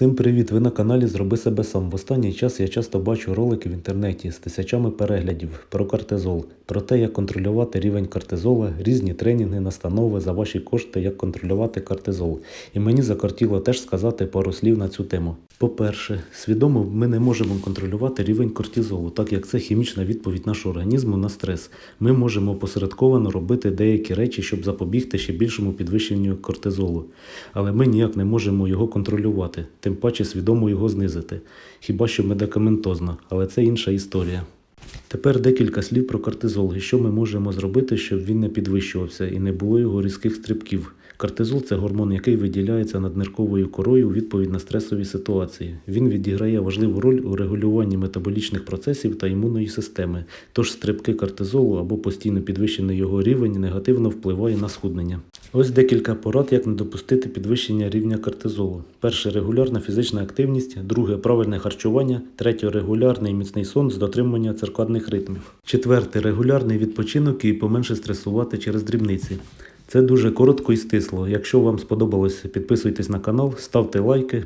Всім привіт! Ви на каналі Зроби себе сам. В останній час я часто бачу ролики в інтернеті з тисячами переглядів про кортизол, про те, як контролювати рівень кортизола, різні тренінги, настанови за ваші кошти, як контролювати кортизол. І мені закортіло теж сказати пару слів на цю тему. По-перше, свідомо ми не можемо контролювати рівень кортизолу, так як це хімічна відповідь нашого організму на стрес. Ми можемо посередковано робити деякі речі, щоб запобігти ще більшому підвищенню кортизолу. Але ми ніяк не можемо його контролювати, тим паче свідомо його знизити. Хіба що медикаментозно, але це інша історія. Тепер декілька слів про кортизол і що ми можемо зробити, щоб він не підвищувався і не було його різких стрибків. Кортизол це гормон, який виділяється наднирковою корою у відповідь на стресові ситуації. Він відіграє важливу роль у регулюванні метаболічних процесів та імунної системи. Тож стрибки кортизолу або постійно підвищений його рівень негативно впливає на схуднення. Ось декілька порад, як не допустити підвищення рівня кортизолу. Перше регулярна фізична активність, друге правильне харчування, третє регулярний міцний сон з дотримання циркадних ритмів. Четверте регулярний відпочинок і поменше стресувати через дрібниці. Це дуже коротко і стисло. Якщо вам сподобалося, підписуйтесь на канал, ставте лайки,